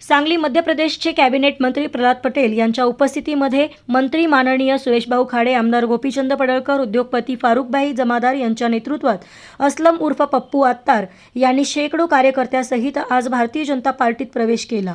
सांगली मध्य प्रदेशचे कॅबिनेट मंत्री प्रल्हाद पटेल यांच्या उपस्थितीमध्ये मंत्री माननीय सुरेशभाऊ खाडे आमदार गोपीचंद पडळकर उद्योगपती फारुखबाई जमादार यांच्या नेतृत्वात अस्लम उर्फ पप्पू आत्तार यांनी शेकडो कार्यकर्त्यासहित आज भारतीय जनता पार्टीत प्रवेश केला.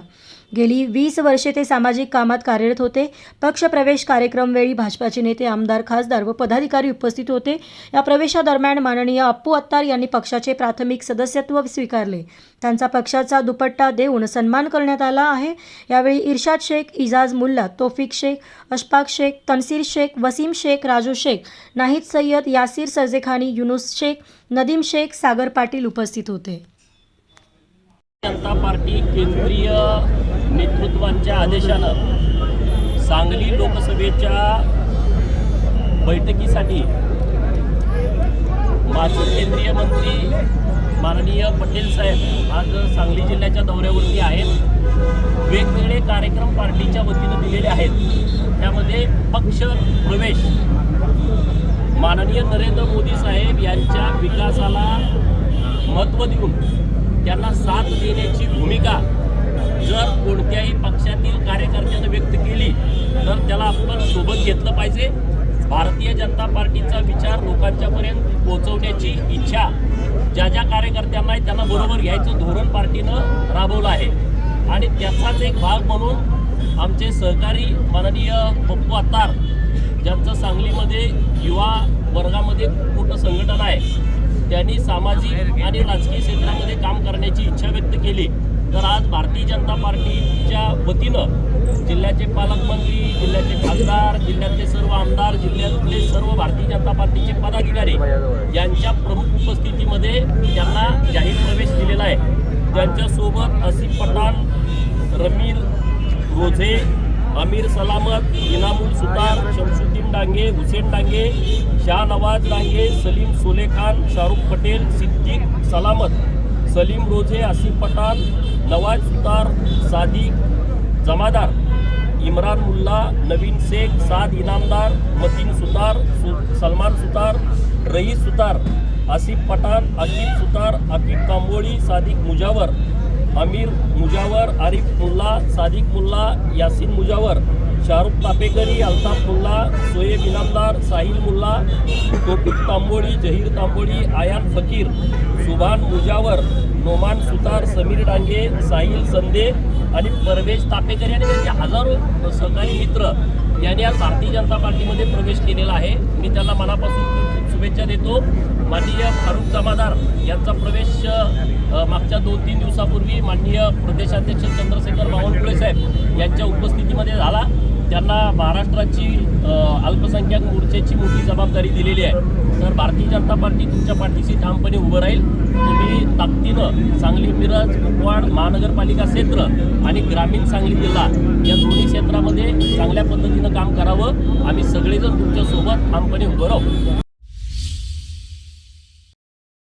गेली वीस वर्षे ते सामाजिक कामात कार्यरत होते. पक्षप्रवेश कार्यक्रमवेळी भाजपाचे नेते आमदार खासदार व पदाधिकारी उपस्थित होते. या प्रवेशादरम्यान माननीय अप्पू अत्तार यांनी पक्षाचे प्राथमिक सदस्यत्व स्वीकारले. त्यांचा पक्षाचा दुपट्टा देऊन सन्मान करण्यात आला आहे. यावेळी इर्शाद शेख इजाज मुल्ला तोफिक शेख अशफाक शेख तनसीर शेख वसीम शेख राजू शेख नाहिद सय्यद यासीर सरजेखानी युनुस शेख नदीम शेख सागर पाटील उपस्थित होते. जनता पार्टी केंद्रीय नेतृत्वांच्या आदेशानं सांगली लोकसभेच्या बैठकीसाठी माजी केंद्रीय मंत्री माननीय पटेल साहेब आज सांगली जिल्ह्याच्या दौऱ्यावरती आहेत. वेगवेगळे कार्यक्रम पार्टीच्या वतीनं दिलेले आहेत. त्यामध्ये पक्ष प्रवेश माननीय नरेंद्र मोदी साहेब यांच्या विकासाला महत्त्व देऊन त्यांना साथ देण्याची भूमिका तर त्याला आपण सोबत घेतलं पाहिजे. भारतीय जनता पार्टीचा विचार लोकांच्यापर्यंत पोहोचवण्याची इच्छा ज्या ज्या कार्यकर्त्यांना आहे त्यांना बरोबर घ्यायचं धोरण पार्टीनं राबवलं आहे. आणि त्याचाच एक भाग म्हणून आमचे सहकारी माननीय पप्पू अत्तार ज्यांचं सांगलीमध्ये युवा वर्गामध्ये मोठं संघटन आहे त्यांनी सामाजिक आणि राजकीय क्षेत्रामध्ये काम करण्याची इच्छा व्यक्त केली. तर आज भारतीय जनता पार्टीच्या वतीनं जिल्ह्याचे पालकमंत्री जिल्ह्याचे खासदार जिल्ह्यातले सर्व आमदार जिल्ह्यातले सर्व भारतीय जनता पार्टीचे पदाधिकारी यांच्या प्रमुख उपस्थितीमध्ये त्यांना जाहीर प्रवेश दिलेला आहे. त्यांच्यासोबत असिफ पठाण रमीर रोझे अमीर सलामत इनामुल सुतार शमसुद्दीन डांगे हुसेन डांगे शाहनवाज डांगे सलीम सोलेखान शाहरुख पटेल सिद्दीक सलामत सलीम रोझे आसिफ पठाण नवाज सुतार सादिक जमादार इम्रान मुल्ला, नवीन शेख, साद इनामदार, मतीन सुतार, सु, सलमान सुतार, रईस सुतार, आसिफ पठाण अकिब सुतार अकिब कांबोळी, सादिक मुजावर अमीर मुजावर, आरिफ मुल्ला, सादिक मुल्ला, यासिन मुजावर, शाहरुख तापेकरी, अल्ताफ मुल्ला सोएब इनामदार, साहिल मुल्ला तोफिक तांबोळी जहीर तांबोळी आयान फकीर, सुभान मुजावर, नोमान सुतार, समीर डांगे, साहिल संदे आणि परवेश तापेकर आणि त्यांचे हजारो सहकारी मित्र यांनी आज भारतीय जनता पार्टीमध्ये प्रवेश केलेला आहे. मी त्यांना मनापासून शुभेच्छा देतो. माननीय फारुख जमादार यांचा प्रवेश मागच्या दोन तीन दिवसापूर्वी माननीय प्रदेशाध्यक्ष चंद्रशेखर बावनकुळे साहेब यांच्या उपस्थितीमध्ये झाला. त्यांना महाराष्ट्राची अल्पसंख्याक मोर्चाची मोठी जबाबदारी दिलेली आहे. तर भारतीय जनता पार्टी तुमच्या पाठीशी ठामपणे उभं राहील. तुम्ही ताकदीनं सांगली मिरज कुपवाड महानगरपालिका क्षेत्र आणि ग्रामीण सांगली जिल्हा या दोन्ही क्षेत्रामध्ये चांगल्या पद्धतीनं काम करावं. आम्ही सगळेजण तुमच्यासोबत ठामपणे उभं राहू.